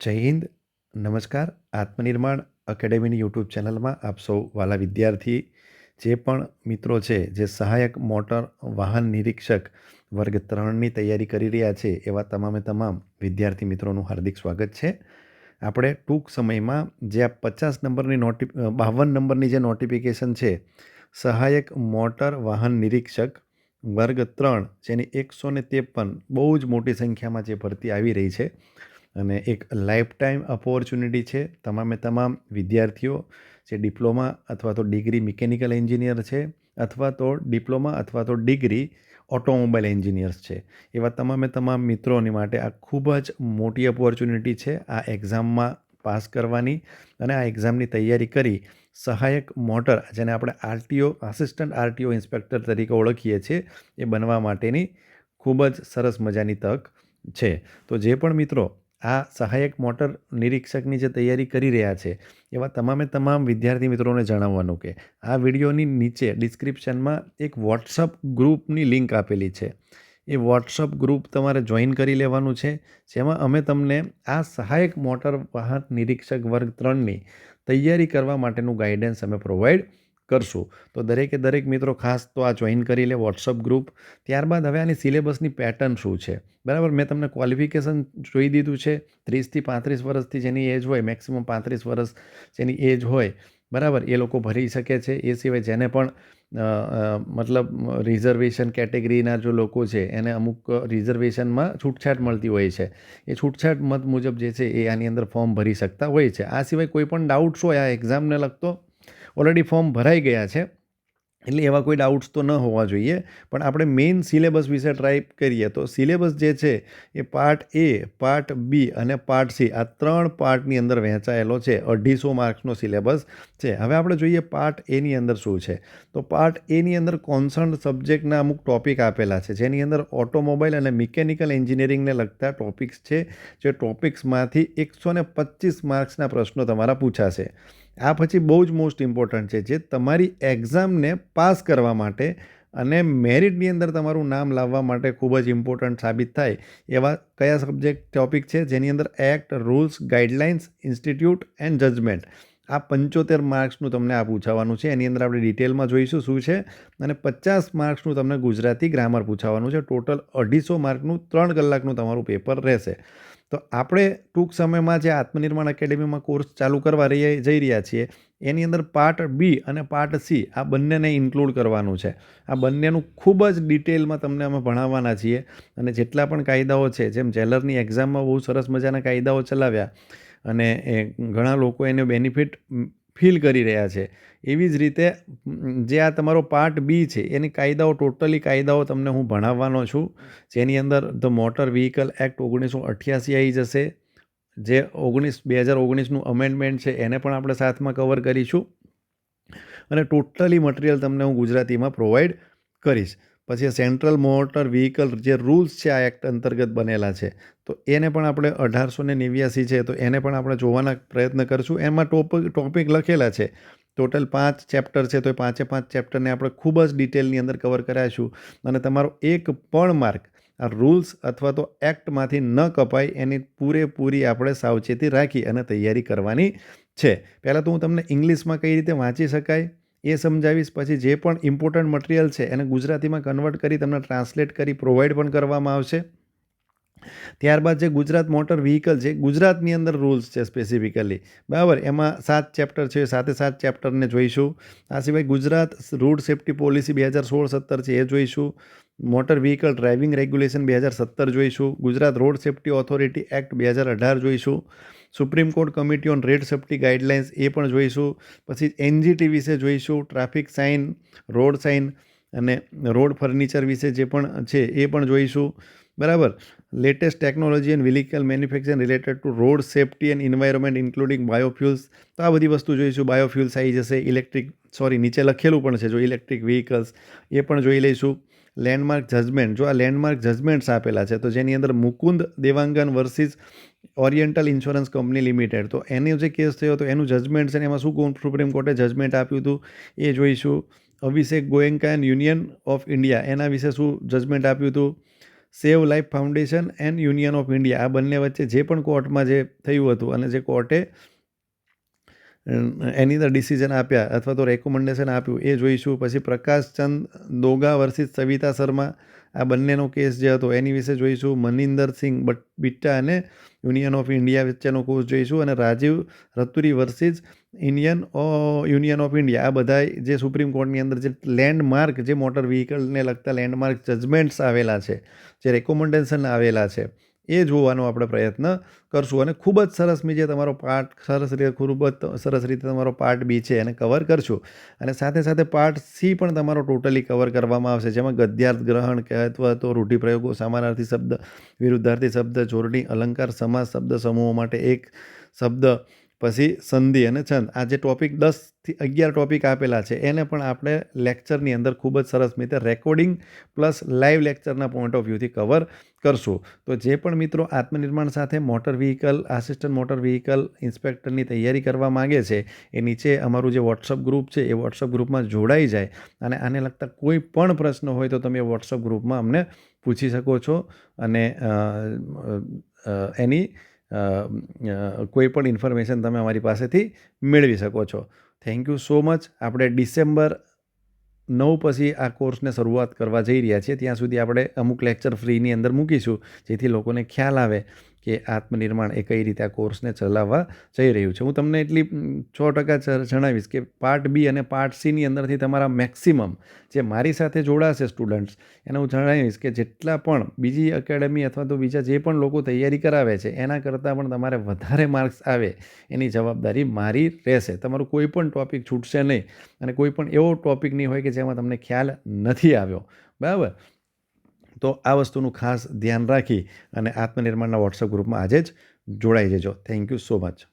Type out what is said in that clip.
જય હિન્દ, નમસ્કાર. આત્મનિર્માણ એકેડેમીની યુટ્યુબ ચેનલમાં આપ સૌ વાલા વિદ્યાર્થી, જે પણ મિત્રો છે, જે સહાયક મોટર વાહન નિરીક્ષક વર્ગ ત્રણની તૈયારી કરી રહ્યા છે, એવા તમામે તમામ વિદ્યાર્થી મિત્રોનું હાર્દિક સ્વાગત છે. આપણે ટૂંક સમયમાં જે આ પચાસ નંબરની નોટિ, બાવન નંબરની જે નોટિફિકેશન છે, સહાયક મોટર વાહન નિરીક્ષક વર્ગ ત્રણ, જેની એકસો ને ત્રેપન બહુ જ મોટી સંખ્યામાં જે ભરતી આવી રહી છે અને એક લાઈફ ટાઈમ ઓપોર્ચ્યુનિટી છે. તમામે તમામ વિદ્યાર્થીઓ જે ડિપ્લોમા અથવા તો ડિગ્રી મિકેનિકલ એન્જિનિયર છે અથવા તો ડિપ્લોમા અથવા તો ડિગ્રી ઓટોમોબાઈલ એન્જિનિયર્સ છે. એવા તમામે તમામ મિત્રોની માટે આ ખૂબ જ મોટી ઓપોર્ચ્યુનિટી છે. આ એક્ઝામમાં પાસ કરવાની અને આ એક્ઝામની તૈયારી કરી સહાયક મોટર જેને આપણે આરટીઓ આસિસ્ટન્ટ આરટીઓ ઇન્સ્પેક્ટર તરીકે ઓળખીએ છીએ, એ બનવા માટેની ખૂબ જ સરસ મજાની તક છે. તો જે પણ મિત્રો આ સહાયક મોટર નિરીક્ષકની જે તૈયારી કરી રહ્યા છે, એવા તમામે તમામ વિદ્યાર્થી મિત્રોને જણાવવાનું કે આ વિડીયોની નીચે ડિસ્ક્રિપ્શનમાં એક વોટ્સઅપ ગ્રુપની લિંક આપેલી છે. એ વોટ્સઅપ ગ્રુપ તમારે જોઈન કરી લેવાનું છે, જેમાં અમે તમને આ સહાયક મોટર વાહન નિરીક્ષક વર્ગ ત્રણની તૈયારી કરવા માટેનું ગાઈડન્સ અમે પ્રોવાઈડ કરશું. તો દરેકે દરેક મિત્રો ખાસ તો આ જોઈન કરી લે વોટ્સઅપ ગ્રુપ ત્યારબાદ હવે આની સિલેબસની પેટર્ન શું છે? બરાબર, મેં તમને ક્વોલિફિકેશન જોઈ દીધું છે. ત્રીસથી પાંત્રીસ વર્ષથી જેની એજ હોય મેક્સિમમ પાંત્રીસ વર્ષ જેની એજ હોય, બરાબર, એ લોકો ભરી શકે છે. એ સિવાય જેને પણ મતલબ રિઝર્વેશન કેટેગરીના જો લોકો છે, એને અમુક રિઝર્વેશનમાં છૂટછાટ મળતી હોય છે. એ છૂટછાટ મત મુજબ જે છે એ આની અંદર ફોર્મ ભરી શકતા હોય છે. આ સિવાય કોઈ પણ ડાઉટ્સ હોય, આ એક્ઝામને લગતો ઓલરેડી ફોર્મ ભરાઈ ગયા છે. એટલે એવા કોઈ ડાઉટ્સ તો ન હોવા જોઈએ. પણ આપણે મેઇન સિલેબસ વિશે ટ્રાય કરીએ તો સિલેબસ જે છે એ પાર્ટ એ પાર્ટ બી અને પાર્ટ સી આ ત્રણ પાર્ટની અંદર વહેંચાયેલો છે. અઢીસો માર્ક્સનો સિલેબસ છે. હવે આપણે જોઈએ પાર્ટ એની અંદર શું છે. તો પાર્ટ એની અંદર કોન્સર્ન સબ્જેક્ટના અમુક ટોપિક આપેલા છે. જેની અંદર ઓટોમોબાઈલ અને મિકેનિકલ એન્જિનિયરિંગને લગતા ટોપિક્સ છે. જે ટોપિક્સમાંથી એકસો ને પચીસ માર્ક્સના પ્રશ્નો તમારા પૂછાશે. આ પછી બહુ જ મોસ્ટ ઇમ્પોર્ટન્ટ છે જે તમારી એક્ઝામને પાસ કરવા માટે અને મેરિટની અંદર તમારું નામ લાવવા માટે ખૂબ જ ઇમ્પોર્ટન્ટ સાબિત થાય એવા કયા સબ્જેક્ટ ટોપિક છે? જેની અંદર act rules guidelines institute and judgement આ પંચોતેર માર્ક્સનું તમને આ પૂછાવાનું છે. એની અંદર આપણે ડિટેલમાં જોઈશું શું છે અને પચાસ માર્ક્સનું તમને ગુજરાતી ગ્રામર પૂછાવાનું છે. ટોટલ અઢીસો માર્કનું ત્રણ કલાકનું તમારું પેપર રહેશે. તો આપણે ટૂંક સમયમાં જે આત્મનિર્માણ એકેડેમીમાં કોર્સ ચાલુ કરવા રહી જઈ રહ્યા છીએ, એની અંદર પાર્ટ બી અને પાર્ટ સી આ બંનેને ઇન્ક્લુડ કરવાનું છે. આ બંનેનું ખૂબ જ ડિટેલમાં તમને અમે ભણાવવાના છીએ અને જેટલા પણ કાયદાઓ છે, જેમ જેલરની એક્ઝામમાં બહુ સરસ મજાના કાયદાઓ ચલાવ્યા અને એ ઘણા લોકો એને બેનિફિટ ફીલ કરી રહ્યા છે. એવી જ રીતે જે આ તમારો પાર્ટ બી છે, એની કાયદાઓ, ટોટલી કાયદાઓ તમને હું ભણાવવાનો છું. જેની અંદર ધ મોટર વ્હીકલ એક્ટ ઓગણીસો અઠ્યાસી આવી જશે. જે ઓગણીસ, બે હજાર ઓગણીસનું અમેન્ડમેન્ટ છે, એને પણ આપણે સાથમાં કવર કરીશું. અને ટોટલી મટીરિયલ તમને હું ગુજરાતીમાં પ્રોવાઈડ કરીશ. પછી સેન્ટ્રલ મોટર વ્હીકલ જે રૂલ્સ છે, આ એક્ટ અંતર્ગત બનેલા છે, તો એને પણ આપણે અઢારસો ને નેવ્યાસી છે, તો એને પણ આપણે જોવાના પ્રયત્ન કરશું. એમાં ટોપિક ટોપિક લખેલા છે. ટોટલ પાંચ ચેપ્ટર છે, તો એ પાંચે પાંચ ચેપ્ટરને આપણે ખૂબ જ ડિટેલની અંદર કવર કરાવીશું. અને તમારો એક પણ માર્ક આ રૂલ્સ અથવા તો એક્ટમાંથી ન કપાય, એની પૂરેપૂરી આપણે સાવચેતી રાખી અને તૈયારી કરવાની છે. પહેલાં તો હું તમને ઇંગ્લિશમાં કઈ રીતે વાંચી શકાય? એ સમજાવીશ. પછી જે પણ ઇમ્પોર્ટન્ટ મટીરિયલ છે એને ગુજરાતીમાં કન્વર્ટ કરી તમને ટ્રાન્સલેટ કરી પ્રોવાઈડ પણ કરવામાં આવશે. ત્યારબાદ જે ગુજરાત મોટર વ્હીકલ છે, ગુજરાતની અંદર રૂલ્સ છે સ્પેસિફિકલી બરાબર? એમાં સાત ચેપ્ટર છે, સાથે સાત ચેપ્ટરને જોઈશું. આ સિવાય ગુજરાત રોડ સેફ્ટી પોલિસી બે હજાર સોળ સત્તર છે, એ જોઈશું. મોટર વ્હીકલ ડ્રાઇવિંગ રેગ્યુલેશન બે હજાર સત્તર જોઈશું. Gujarat road safety authority act બે હજાર અઢાર જોઈશું. Supreme court committee on road safety guidelines એ પણ જોઈશું. પછી એનજીટી વિશે જોઈશું ટ્રાફિક સાઇન રોડ સાઇન અને રોડ ફર્નિચર વિશે જે પણ છે એ પણ જોઈશું. બરાબર? Latest technology and vehicle manufacturing related to road safety and environment including biofuels તો આ બધી વસ્તુ જોઈશું. બાયોફ્યુલ્સ આવી જશે. ઇલેક્ટ્રિક સોરી નીચે લખેલું પણ છે. જો ઇલેક્ટ્રિક વ્હીકલ્સ એ પણ જોઈ લઈશું. લેન્ડમાર્ક જજમેન્ટ જો આ લેન્ડમાર્ક જજમેન્ટ્સ આપેલા છે, તો જેની અંદર Mukund Dewangan versus oriental insurance company limited તો એનો જે કેસ થયો હતો એનું જજમેન્ટ છે ને, એમાં શું સુપ્રીમ કોર્ટે જજમેન્ટ આપ્યું હતું? એ જોઈશું. Abhishek Goenka and union of India એના વિશે શું જજમેન્ટ આપ્યું હતું? Save life foundation and union of India આ બંને વચ્ચે જે પણ કોર્ટમાં જે થયું હતું અને જે કોર્ટે એની અંદર ડિસિઝન આપ્યા અથવા તો રેકોમેન્ડેશન આપ્યું, એ જોઈશું. પછી પ્રકાશચંદ દોગા વર્સિસ સવિતા શર્મા, આ બંનેનો કેસ જે હતો એની વિશે જોઈશું. મનિંદર સિંહ બટ, બિટ્ટા અને યુનિયન ઓફ ઇન્ડિયા વચ્ચેનો કોર્સ જોઈશું. અને Rajiv Raturi versus Indian union of India, આ બધા જે સુપ્રીમ કોર્ટની અંદર જે લેન્ડમાર્ક જે મોટર વ્હીકલને લગતા લેન્ડમાર્ક જજમેન્ટ્સ આવેલા છે, જે રેકોમેન્ડેશન આવેલા છે. એ જોવાનો આપણે પ્રયત્ન કરશું. અને ખૂબ જ સરસ જે તમારો પાર્ટ સરસ રીતે ખૂબ જ સરસ રીતે તમારો પાર્ટ બી છે એને કવર કરશું. અને સાથે સાથે પાર્ટ સી પણ તમારો ટોટલી કવર કરવામાં આવશે. જેમાં ગદ્યાર્થ ગ્રહણ કે અથવા તો રૂઢિપ્રયોગો, સમાનાર્થી શબ્દ, વિરુદ્ધાર્થી શબ્દ, જોડણી, અલંકાર, સમાસ, શબ્દ સમૂહો માટે એક શબ્દ પછી સંધિ અને છંદ. આ જે ટોપિક દસથી અગિયાર ટોપિક આપેલા છે, એને પણ આપણે લેક્ચરની અંદર ખૂબ જ સરસ રીતે રેકોર્ડિંગ પ્લસ લાઈવ લેક્ચરના પોઈન્ટ ઓફ વ્યૂથી કવર કરશું. તો જે પણ મિત્રો આત્મનિર્માણ સાથે motor vehicle, assistant motor vehicle, ઇન્સ્પેક્ટરની તૈયારી કરવા માગે છે, એ નીચે અમારું જે વોટ્સઅપ ગ્રુપ છે, એ વોટ્સઅપ ગ્રુપમાં જોડાઈ જાય અને આને લગતા કોઈ પણ પ્રશ્ન હોય તો તમે વોટ્સઅપ ગ્રુપમાં અમને પૂછી શકો છો અને એની કોઈ પણ ઇન્ફોર્મેશન તમે અમારી પાસેથી મેળવી શકો છો. થેન્ક યુ સો મચ આપણે ડિસેમ્બર નવ પછી આ કોર્સને શરૂઆત કરવા જઈ રહ્યા છીએ. ત્યાં સુધી આપણે અમુક લેક્ચર ફ્રીની અંદર મૂકીશું, જેથી લોકોને ખ્યાલ આવે. કે આત્મનિર્માણ એ કઈ રીતે આ કોર્સને ચલાવવા જઈ રહ્યું છે. હું તમને એટલી છ ટકા જણાવીશ કે પાર્ટ બી અને પાર્ટ સીની અંદરથી તમારા મેક્સિમમ જે મારી સાથે જોડાશે સ્ટુડન્ટ્સ, એને હું જણાવીશ કે જેટલા પણ બીજી એકેડમી અથવા તો બીજા જે પણ લોકો તૈયારી કરાવે છે, એના કરતાં પણ તમારે વધારે માર્ક્સ આવે એની જવાબદારી મારી રહેશે. તમારું કોઈ પણ ટૉપિક છૂટશે નહીં અને કોઈ પણ એવો ટૉપિક નહીં હોય કે જેમાં તમને ખ્યાલ નથી આવ્યો. બરાબર? તો આ વસ્તુનું ખાસ ધ્યાન રાખી અને આત્મનિર્માણના વોટ્સઅપ ગ્રુપમાં આજે જ જોડાઈ જજો. Thank you so much